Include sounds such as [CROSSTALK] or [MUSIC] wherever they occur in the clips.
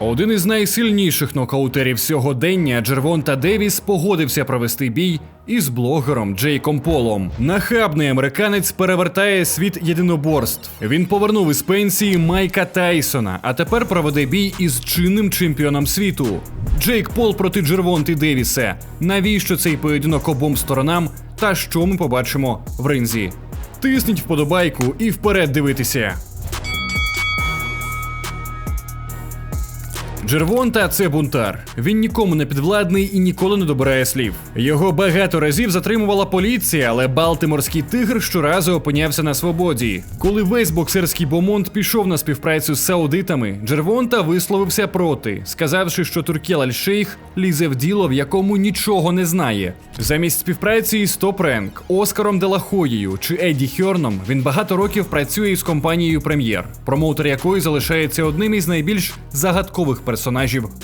Один із найсильніших нокаутерів сьогодення Джервонта Девіс погодився провести бій із блогером Джейком Полом. Нахабний американець перевертає світ єдиноборств. Він повернув із пенсії Майка Тайсона, а тепер проведе бій із чинним чемпіоном світу. Джейк Пол проти Джервонти Девіса. Навіщо цей поєдинок обом сторонам? Та що ми побачимо в ринзі? Тисніть вподобайку і вперед дивитися. Джервонта це бунтар. Він нікому не підвладний і ніколи не добирає слів. Його багато разів затримувала поліція, але Балтиморський тигр щоразу опинявся на свободі. Коли весь боксерський бомонд пішов на співпрацю з саудитами, Джервонта висловився проти, сказавши, що Туркіл Аль-Шейх лізе в діло, в якому нічого не знає. Замість співпраці із Топ Ренк, Оскаром Делахоєю чи Едді Хьорном він багато років працює із компанією Прем'єр, промоутер якої залишається одним із найбільш загадкових персонажів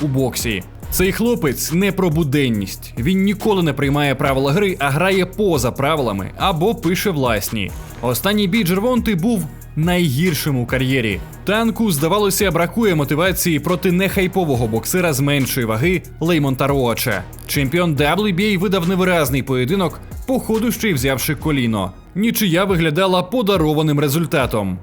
у боксі. Цей хлопець не про буденність. Він ніколи не приймає правила гри, а грає поза правилами або пише власні. Останній бій Джервонти був найгіршим у кар'єрі. Танку, здавалося, бракує мотивації проти нехайпового боксера з меншої ваги Леймонта Роача. Чемпіон WBA видав невиразний поєдинок, по ходу ще й взявши коліно. Нічия виглядала подарованим результатом.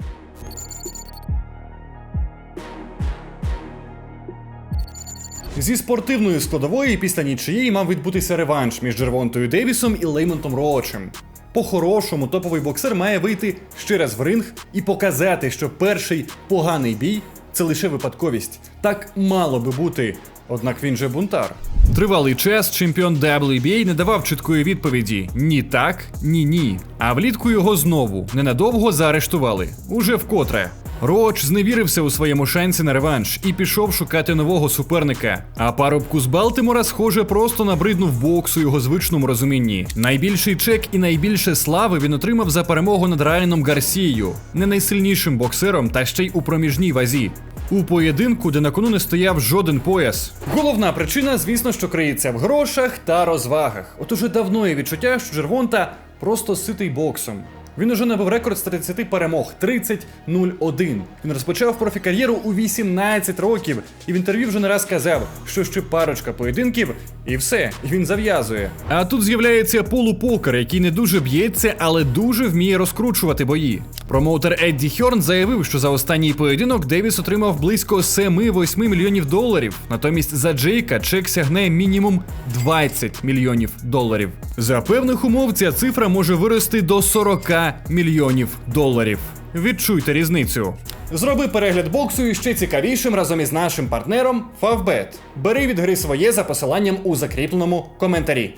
Зі спортивної складової після нічиєї мав відбутися реванш між Джервонтою Девісом і Леймонтом Роочем. По-хорошому топовий боксер має вийти ще раз в ринг і показати, що перший поганий бій це лише випадковість. Так мало би бути. Однак він же бунтар. Тривалий час чемпіон WBA не давав чіткої відповіді: ні так, ні ні. А влітку його знову ненадовго заарештували. Уже вкотре. Роч зневірився у своєму шансі на реванш і пішов шукати нового суперника. А парубку з Балтимора, схоже, просто набриднув боксу його звичному розумінні. Найбільший чек і найбільше слави він отримав за перемогу над Райаном Гарсією, не найсильнішим боксером, та ще й у проміжній вазі. У поєдинку, де на кону не стояв жоден пояс. Головна причина, звісно, що криється в грошах та розвагах. От уже давно є відчуття, що Джервонта просто ситий боксом. Він уже набив рекорд з 30 перемог 30-0-1. Він розпочав профікар'єру у 18 років, і в інтерв'ю вже не раз казав, що ще парочка поєдинків, і все, він зав'язує. А тут з'являється полупокер, який не дуже б'ється, але дуже вміє розкручувати бої. Промоутер Едді Хьорн заявив, що за останній поєдинок Девіс отримав близько 7-8 мільйонів доларів. Натомість за Джейка чек сягне мінімум 20 мільйонів доларів. За певних умов ця цифра може вирости до 40 мільйонів доларів. Відчуйте різницю. Зроби перегляд боксу і ще цікавішим разом із нашим партнером Favbet. Бери від гри своє за посиланням у закріпленому коментарі.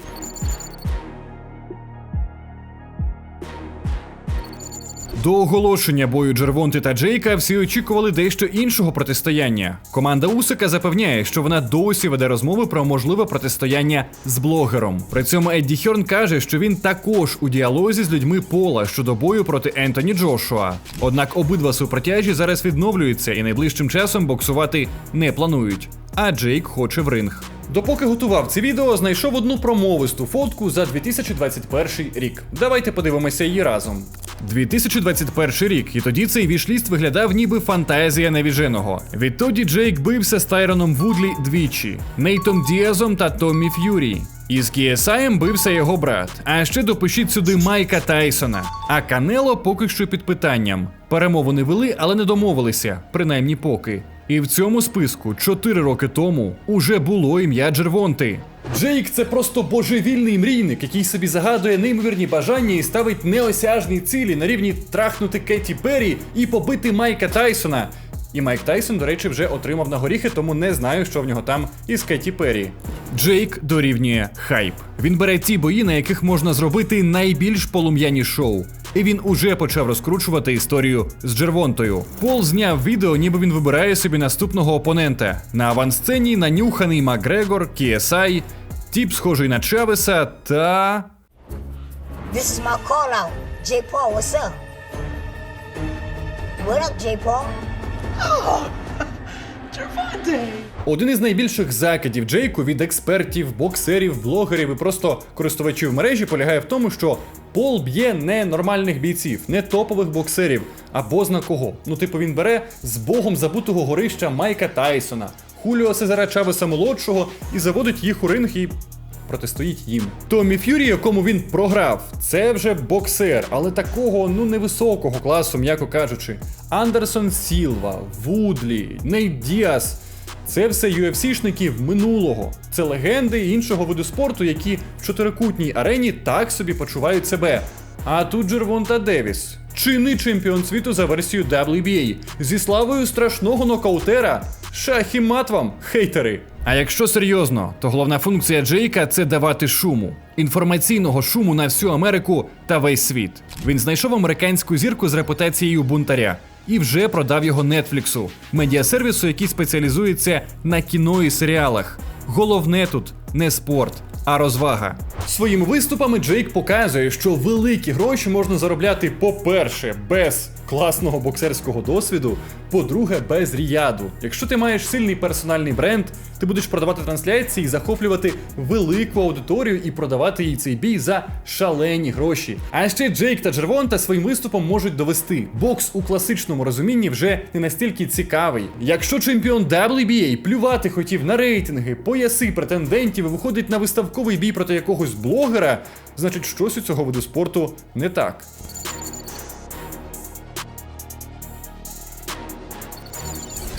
До оголошення бою Джервонти та Джейка всі очікували дещо іншого протистояння. Команда Усика запевняє, що вона досі веде розмови про можливе протистояння з блогером. При цьому Едді Хьорн каже, що він також у діалозі з людьми Пола щодо бою проти Ентоні Джошуа. Однак обидва супротяжі зараз відновлюються і найближчим часом боксувати не планують. А Джейк хоче в ринг. Допоки готував це відео, знайшов одну промовисту фотку за 2021 рік. Давайте подивимося її разом. 2021 рік, і тоді цей вішліст виглядав ніби фантазія невіженого. Відтоді Джейк бився з Тайроном Вудлі двічі, Нейтом Діазом та Томмі Ф'юрі. Із Кієсаєм бився його брат. А ще допишіть сюди Майка Тайсона. А Канело поки що під питанням. Перемовини вели, але не домовилися, принаймні поки. І в цьому списку 4 роки тому уже було ім'я Джервонти. Джейк це просто божевільний мрійник, який собі загадує неймовірні бажання і ставить неосяжні цілі на рівні трахнути Кеті Перрі і побити Майка Тайсона. І Майк Тайсон, до речі, вже отримав на горіхи, тому не знаю, що в нього там із Кеті Перрі. Джейк дорівнює хайп. Він бере ті бої, на яких можна зробити найбільш полум'яні шоу. І він уже почав розкручувати історію з Джервонтою. Пол зняв відео, ніби він вибирає собі наступного опонента. На авансцені нанюханий Макгрегор, KSI, тіп схожий на Чавеса та. This is my call out. J Paul, what's up? What up, J Paul? [GASPS] Один із найбільших закидів Джейку від експертів, боксерів, блогерів і просто користувачів мережі полягає в тому, що Пол б'є не нормальних бійців, не топових боксерів, а бозна кого. Ну, типу, він бере з богом забутого горища Майка Тайсона, Хуліо Сезара Чавеса молодшого і заводить їх у ринг і протистоїть їм. Томі Ф'юрі, якому він програв, це вже боксер, але такого ну невисокого класу, м'яко кажучи. Андерсон Сілва, Вудлі, Нейт Діас. Це все UFC-шники минулого. Це легенди іншого виду спорту, які в чотирикутній арені так собі почувають себе. А тут Джервонта Девіс, чинний чемпіон світу за версією WBA, зі славою страшного нокаутера. Шах і мат вам, хейтери. А якщо серйозно, то головна функція Джейка це давати шуму, інформаційного шуму на всю Америку та весь світ. Він знайшов американську зірку з репутацією бунтаря і вже продав його Нетфліксу, медіасервісу, який спеціалізується на кіно і серіалах. Головне тут не спорт, а розвага. Своїми виступами Джейк показує, що великі гроші можна заробляти, по-перше, без класного боксерського досвіду, по-друге, без ріяду. Якщо ти маєш сильний персональний бренд, ти будеш продавати трансляції, захоплювати велику аудиторію і продавати їй цей бій за шалені гроші. А ще Джейк та Джервонта своїм виступом можуть довести. Бокс у класичному розумінні вже не настільки цікавий. Якщо чемпіон WBA плювати хотів на рейтинги, пояси претендентів і виходить на виставковий бій проти якогось блогера, значить щось у цього виду спорту не так. –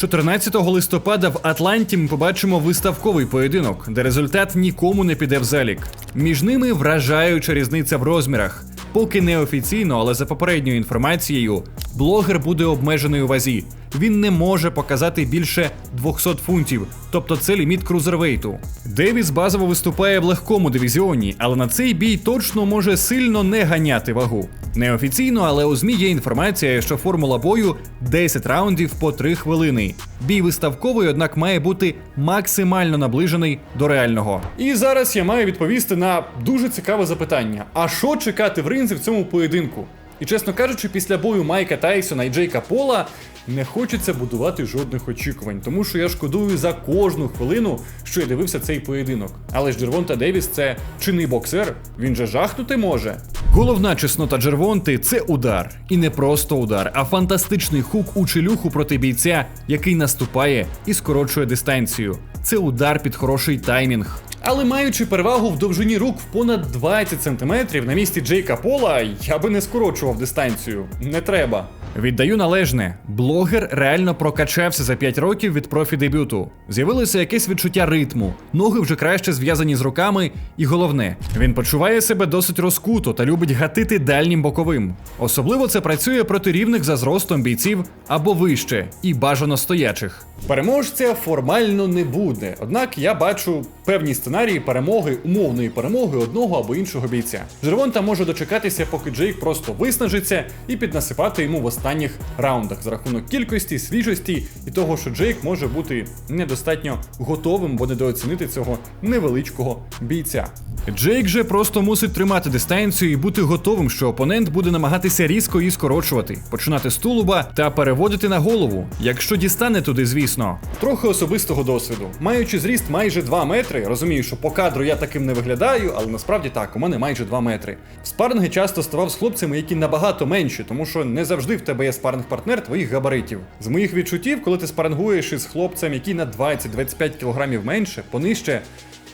14 листопада в Атланті ми побачимо виставковий поєдинок, де результат нікому не піде в залік. Між ними вражаюча різниця в розмірах. Поки не офіційно, але за попередньою інформацією, блогер буде обмежений у вазі. Він не може показати більше 200 фунтів, тобто це ліміт крузервейту. Девіс базово виступає в легкому дивізіоні, але на цей бій точно може сильно не ганяти вагу. Неофіційно, але у ЗМІ є інформація, що формула бою 10 раундів по 3 хвилини. Бій виставковий, однак, має бути максимально наближений до реального. І зараз я маю відповісти на дуже цікаве запитання: а що чекати в ринзі в цьому поєдинку? І чесно кажучи, після бою Майка Тайсона і Джейка Пола не хочеться будувати жодних очікувань, тому що я шкодую за кожну хвилину, що я дивився цей поєдинок. Але ж Джервонта Девіс це чинний боксер, він же жахнути може. Головна чеснота Джервонти це удар. І не просто удар, а фантастичний хук у челюху проти бійця, який наступає і скорочує дистанцію. Це удар під хороший таймінг. Але маючи перевагу в довжині рук в понад 20 см на місці Джейка Пола, я би не скорочував дистанцію. Не треба. Віддаю належне, блогер реально прокачався за 5 років від профі-дебюту. З'явилося якесь відчуття ритму, ноги вже краще зв'язані з руками, і головне, він почуває себе досить розкуто та любить гатити дальнім боковим. Особливо це працює проти рівних за зростом бійців або вище, і бажано стоячих. Переможця формально не буде, однак я бачу певні сценарії перемоги, умовної перемоги одного або іншого бійця. Жервонта може дочекатися, поки Джейк просто виснажиться і піднасипати йому в останніх раундах за рахунок кількості, свіжості і того, що Джейк може бути недостатньо готовим, бо недооцінити цього невеличкого бійця. Джейк же просто мусить тримати дистанцію і бути готовим, що опонент буде намагатися різко її скорочувати, починати з тулуба та переводити на голову, якщо дістане туди, звісно. Трохи особистого досвіду. Маючи зріст майже 2 метри, розумію, що по кадру я таким не виглядаю, але насправді так, у мене майже 2 метри. В часто ставав з хлопцями, які набагато менші, тому що не завжди в тебе є спарринг-партнер твоїх габаритів. З моїх відчуттів, коли ти спарингуєш із хлопцем, який на 20-25 кілограмів менше, понижче.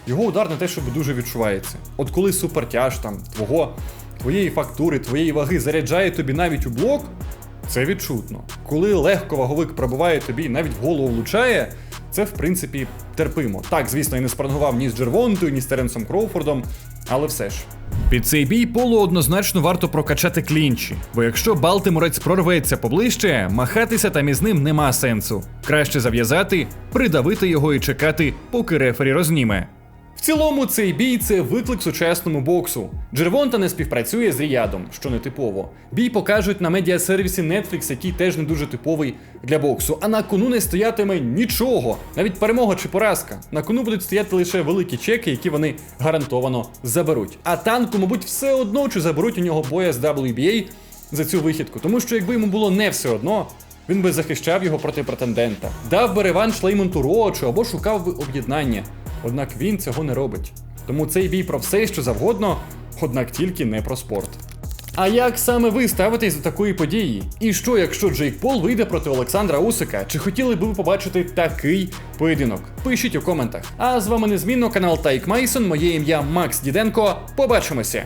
Його удар не те, щоб дуже відчувається. От коли супертяж там твого, твоєї фактури, твоєї ваги заряджає тобі навіть у блок, це відчутно. Коли легко ваговик пробиває тобі, і навіть в голову влучає, це в принципі терпимо. Так, звісно, я не спарангував ні з Джервонтою, ні з Теренсом Кроуфордом, але все ж. Під цей бій полу однозначно варто прокачати клінчі, бо якщо Балтиморець прорветься поближче, махатися там із ним нема сенсу. Краще зав'язати, придавити його і чекати, поки рефері розніме. В цілому цей бій це виклик сучасному боксу. Джервонта не співпрацює з Ріядом, що не типово. Бій покажуть на медіасервісі Netflix, який теж не дуже типовий для боксу. А на кону не стоятиме нічого, навіть перемога чи поразка. На кону будуть стояти лише великі чеки, які вони гарантовано заберуть. А танку, мабуть, все одно чи заберуть у нього боя з WBA за цю вихідку, тому що якби йому було не все одно. Він би захищав його проти претендента, дав би реванш Леймонту Роачу або шукав би об'єднання. Однак він цього не робить. Тому цей бій про все, що завгодно, однак тільки не про спорт. А як саме ви ставитесь до такої події? І що, якщо Джейк Пол вийде проти Олександра Усика? Чи хотіли б ви побачити такий поєдинок? Пишіть у коментах. А з вами незмінно канал Тайк Майсон. Моє ім'я Макс Діденко. Побачимося.